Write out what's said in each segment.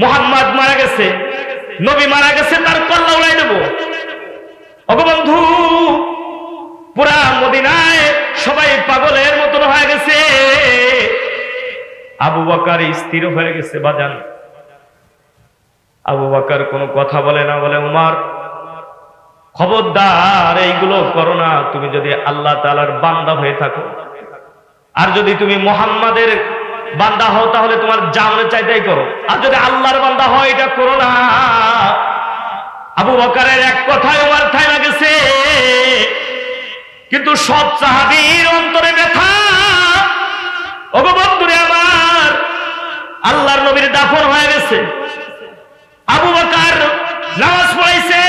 মোহাম্মদ মারা গেছে, নবী মারা গেছে, তার কল্লা উড়াই দেবো। অগবন্ধু পুরা মদিনায় সবাই পাগলের মতন হয়ে গেছে। আবু বকার স্থির হয়ে গেছে বাজান। আবু বকার কোনো কথা বলে না, বলে, উমার, খবরদার, এইগুলো করো না। তুমি যদি আল্লাহ তালার বান্দা হয়ে থাকো। আর যদি তুমি মোহাম্মদের বান্দা হও তাহলে তোমার জানের চাইতেই করো। আর যদি আল্লাহর বান্দা হয়, এটা করো না। আবু বকারের এক কথায় ওমার থাইমা গেছে কিন্তু সব সাহাবীর অন্তরে ব্যথা। ওগো বন্ধুরে আমার, আল্লাহর নবীর দাফন হয়ে গেছে। আবু বকার নামাজ পড়াইছে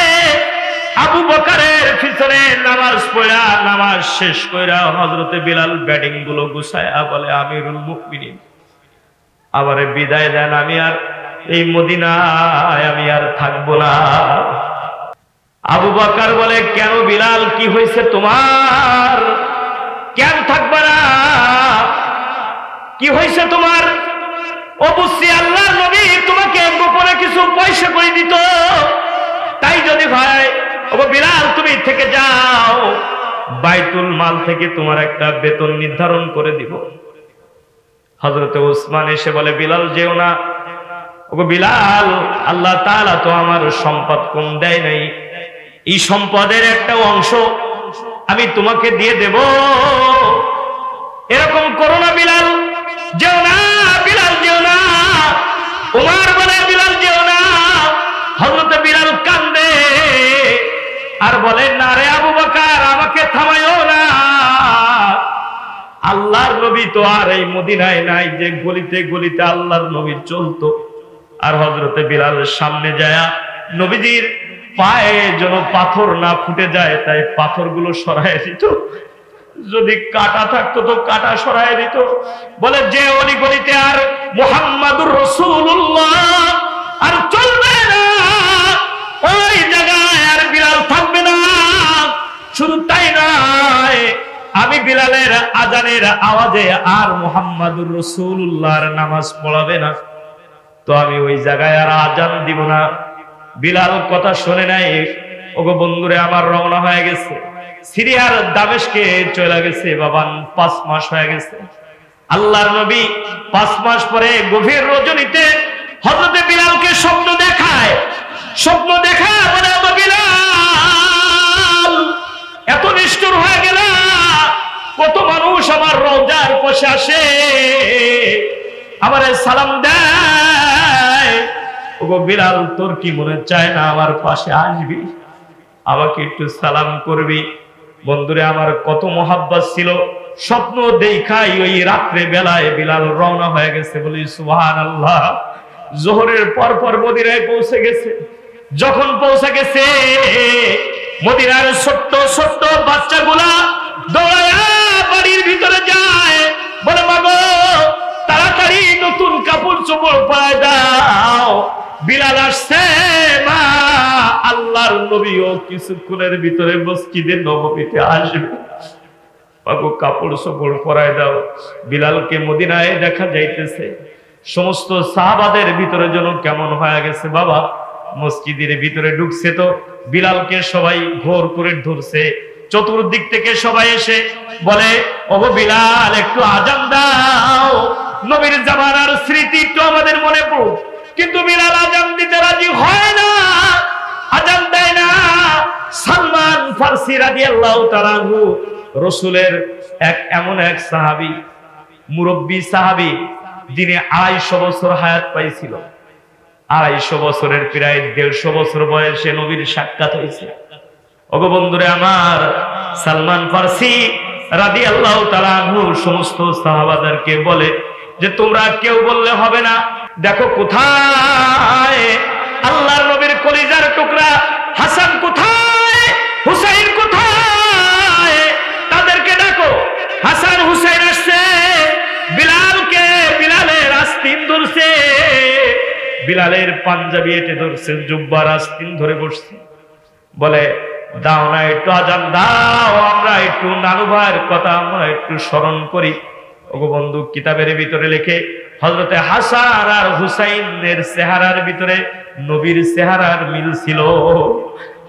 আবু বকারের পিছনে নামাজ পড়া, নামাজ শেষ কইরা হজরতে বিলাল ব্যাটিংগুলো গুছায়া বলে, আমিরুল মুকমিনিন আমারে বিদায় দেন আমি আর এই মদিনায় আমি আর থাকব না। আবু বকার বলে, কেন বিলাল, কি হয়েছে তোমার? কেন থাকবে না? কি হয়েছে তোমার? অবশ্যই আল্লাহ নবী তোমাকে গোপনে কিছু পয়সা করে দিত। তাই যদি ভাই ও বিলাল, তুমি থেকে যাও। বাইতুল মাল থেকে তোমার একটা বেতন নির্ধারণ করে দিব। হজরতে উসমান এসে বলে, বিলাল, যেও না। বিলাল, আল্লাহ তালা তো আমার সম্পদ কম দেয় নাই। এই সম্পদের একটা অংশ আমি তোমাকে দিয়ে দেব। এরকম করো না বিলাল, যেও না, বিলাল, যেও না। উমার বলে, বিলাল, যেও না। হজরতে বিলাল কান্দে আর বলে, না রে নবী তো আর এই মদিনায় নাই যে গলিতে গলিতে আল্লাহর নবী চলতো। আর হজরতে বিলাল সামনে যায় নবীজির পায়ে যেন পাথর না ফুটে যায়, তাই পাথরগুলো সরায় দিত। যদি কাটা থাকতো তো কাটা সরায় দিত। বলে, যে অলি গলিতে আর মোহাম্মদুর রসুল্লাহ আর চলবে না, ওই জায়গায় আর বিলাল থাকবে না। শুধু তাই নয় আমি বিলালের আজানের আওয়াজে আর মোহাম্মদুর রসুল্লাহর নামাজ পড়াবে না। তো আমি ওই জায়গায় আর আজান দিব না। বিলাল কথা শুনে নাই। ওগো বন্ধুরে, আমার রওনা হয়ে গেছে। সিরিয়ার দামেশকে চলে গেছে বাবান পাঁচ মাস হয়ে গেছে। আল্লাহর নবী পাঁচ মাস পরে গভীর রজনীতে হজরতে বিলালকে স্বপ্ন দেখায়। স্বপ্ন দেখায় বলে বিলাল, এত নিষ্ঠুর হয়ে কত মানুষ আমার রোজার পাশে আসে। আমার সালাম দেয়। বিলাল, তোর কি মনে চায় না আমার পাশে আসবি? আমাকে একটু সালাম করবি। বন্ধুরে, আমার কত মহাব্বাস ছিল। স্বপ্ন দেখাই ওই রাত্রে বেলায় বিলাল রওনা হয়ে গেছে বলি সুহান আল্লাহ জোহরের পর পর মদিনায় পৌঁছে গেছে। যখন পৌঁছে গেছে, মদিনার ছোট্ট ছোট্ট বাচ্চাগুলা দৌড়ায়া বাড়ির ভিতরে যায়। বলে, মাগো, তাড়াতাড়ি নতুন কাপড় চোপড় পায় দাও। বিলাল আসছে, মা, আল্লাহর নবীও কিছুক্ষণের ভিতরে মসজিদে নবমীতে আসবে। বাবা। মসজিদের ভিতরে ঢুকছে তো। বিলালকে সবাই ঘোর করে ধরছে। চতুর্দিক থেকে সবাই এসে বলে, ওগো বিলাল, একটু আজান দাও। নবীর জামানার স্মৃতি একটু আমাদের মনে পড়ুক। কিন্তু বিলাল আজান দিতে রাজি হয় না। আজান দেয় না। সালমান ফার্সি রাদিয়াল্লাহু তাআলা আনহু, রসুলের এক, এমন এক সাহাবী, মুরব্বী সাহাবী, যিনি আড়াইশো বছর হায়াত পাইছিল। আড়াইশো বছরের প্রায় দেড়শো বছর বয়সে নবীর সাক্ষাৎ হয়েছে। ওগো বন্ধুরে আমার, সালমান ফার্সি রাদি আল্লাহ তালাহু সমস্ত সাহাবাদারকে বলে যে তোমরা কেউ বললে হবে না, দেখো কোথায় আল্লাহর নবীর কলিজার টুকরা, হাসান কোথায়, হুসাইন কোথায়? তাদেরকে ডাকো, হাসান হুসাইন আসছে, বিলালকে বিলালের আস্তিন ধরছে, বিলালের পাঞ্জাবি এটে ধরছে জুব্বার আস্তিন ধরে বসছে। বলে দাও না একটু আজান, দাও, আমরা একটু নানু ভাইয়ের কথা, আমরা একটু স্মরণ করি। ওগো বন্ধু, কিতাবের ভিতরে লেখে হজরতে হাসার আর হুসাইনের চেহারার ভিতরে নবীর চেহারার মিল ছিল।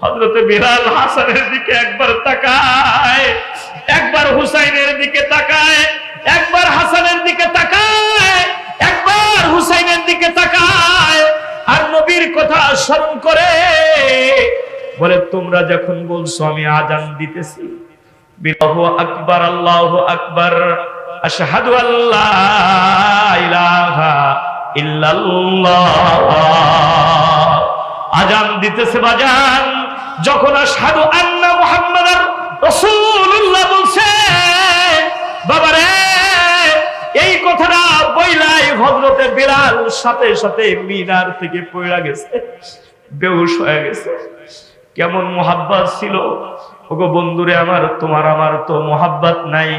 হজরতে বিলাল হাসানের দিকে একবার তাকায়, একবার হুসাইনের দিকে তাকায়। বলে, তোমরা যখন বলছো আমি আজান দিতেছি আকবার, আল্লাহু আকবার, আশহাদু আল্লাহ ইলাহা ইল্লাল্লাহ। আজান দিতেছে বাজান, যখন আশহাদু আন্না মুহাম্মাদার রাসূলুল্লাহ বলছে, বাবারে, এই কথাটা বইলাই হযরতে বিলাল সাথে সাথে মিনার থেকে পড়া গেছে, বেহুশ হয়ে গেছে। কেমন মোহাব্বাত ছিল? ওগো বন্ধুরে আমার তোমার আমার তো মোহাব্বাত নাই।